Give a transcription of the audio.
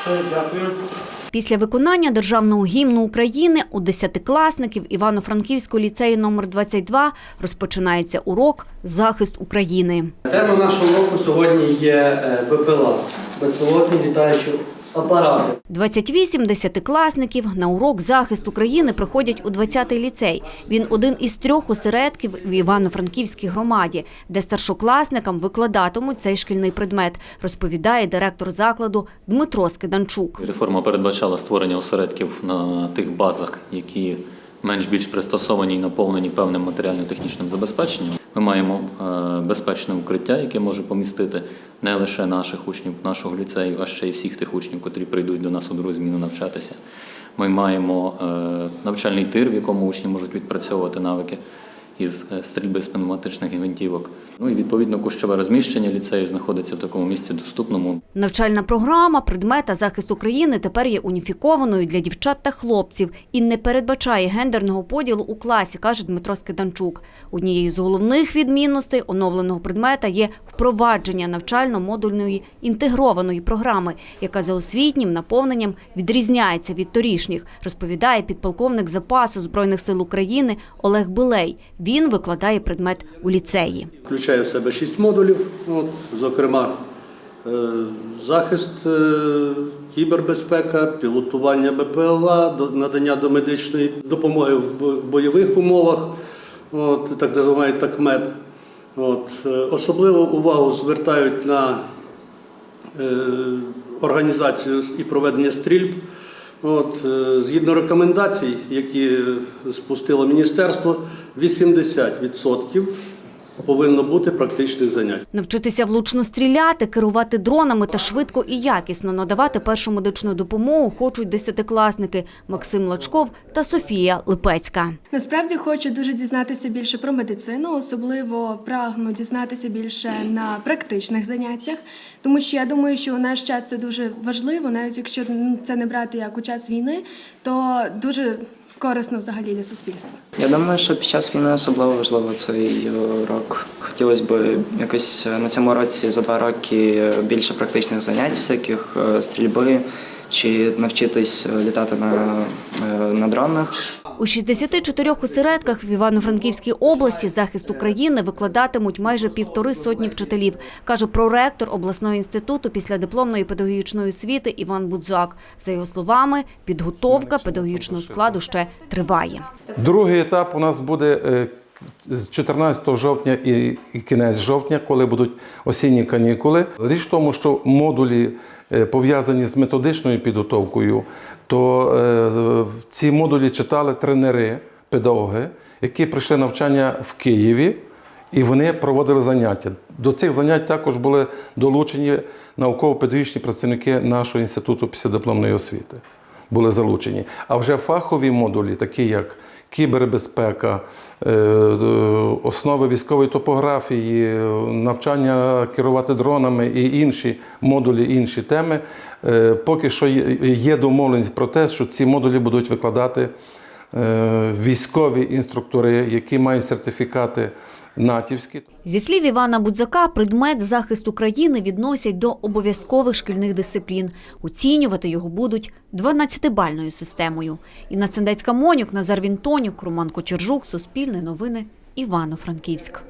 Все, дякую. Після виконання державного гімну України у десятикласників Івано-Франківського ліцею номер 22 розпочинається урок Захист України. Тема нашого року сьогодні є е, БПЛА безпілотні літаючі апарати. 28 десятикласників на урок захист України приходять у 20-й ліцей. Він один із трьох осередків в Івано-Франківській громаді, де старшокласникам викладатимуть цей шкільний предмет, розповідає директор закладу Дмитро Скиданчук. Реформа передбачала створення осередків на тих базах, які менш більш пристосовані і наповнені певним матеріально-технічним забезпеченням. Ми маємо е, безпечне укриття, яке може помістити не лише наших учнів нашого ліцею, а ще й всіх тих учнів, котрі прийдуть до нас у другу зміну навчатися. Ми маємо е, навчальний тир, в якому учні можуть відпрацьовувати навики із е, стрільби з пневматичних гвинтівок. Ну і відповідно кущове розміщення ліцею знаходиться в такому місці доступному. Навчальна програма предмета захист України тепер є уніфікованою для дівчат та хлопців і не передбачає гендерного поділу у класі, каже Дмитро Скиданчук. Однією з головних відмінностей оновленого предмета є впровадження навчально-модульної інтегрованої програми, яка за освітнім наповненням відрізняється від торішніх, розповідає підполковник запасу збройних сил України Олег Билей. Він викладає предмет у ліцеї. Включає в себе шість модулів, от, зокрема, е, захист, е, кібербезпека, пілотування БПЛА, до- надання домедичної допомоги в бойових умовах, от, так називають такмет. От, е, особливу увагу звертають на організацію і проведення стрільб. От, е, згідно рекомендацій, які спустило міністерство, 80% повинно бути практичних занять. Навчитися влучно стріляти, керувати дронами та швидко і якісно надавати першу медичну допомогу хочуть десятикласники Максим Лачков та Софія Липецька. Насправді хочу дуже дізнатися більше про медицину, особливо прагну дізнатися більше на практичних заняттях, тому що я думаю, що у наш час це дуже важливо, навіть якщо це не брати як у час війни, то дуже корисно взагалі для суспільства. Я думаю, що під час війни особливо важливо цей рок. Хотілося б якось на цьому році за два роки більше практичних занять, всяких е, стрільби, чи навчитись літати на, е, на дронах. У 64 осередках в Івано-Франківській області захист України викладатимуть майже півтори сотні вчителів, каже проректор обласного інституту після дипломної педагогічної освіти Іван Будзак. За його словами, підготовка педагогічного складу ще триває. Другий етап у нас буде е, з 14 жовтня і кінець жовтня, коли будуть осінні канікули. Річ в тому, що модулі е, пов'язані з методичною підготовкою, то е, ці модулі читали тренери, педагоги, які прийшли навчання в Києві. І вони проводили заняття. До цих занять також були долучені науково-педагогічні працівники нашого інституту післядипломної освіти. Були залучені. А вже фахові модулі, такі як кібербезпека, е, е, основи військової топографії, навчання керувати дронами і інші модулі, інші теми, е, поки що є- домовленість про те, що ці модулі будуть викладати військові інструктори, які мають сертифікати натівські. Зі слів Івана Будзака, предмет захист України відносять до обов'язкових шкільних дисциплін. Оцінювати його будуть 12-бальною системою. Інна Цендецька Монюк, Назар Вінтонюк, Роман Кочержук, Суспільне новини, Івано-Франківськ.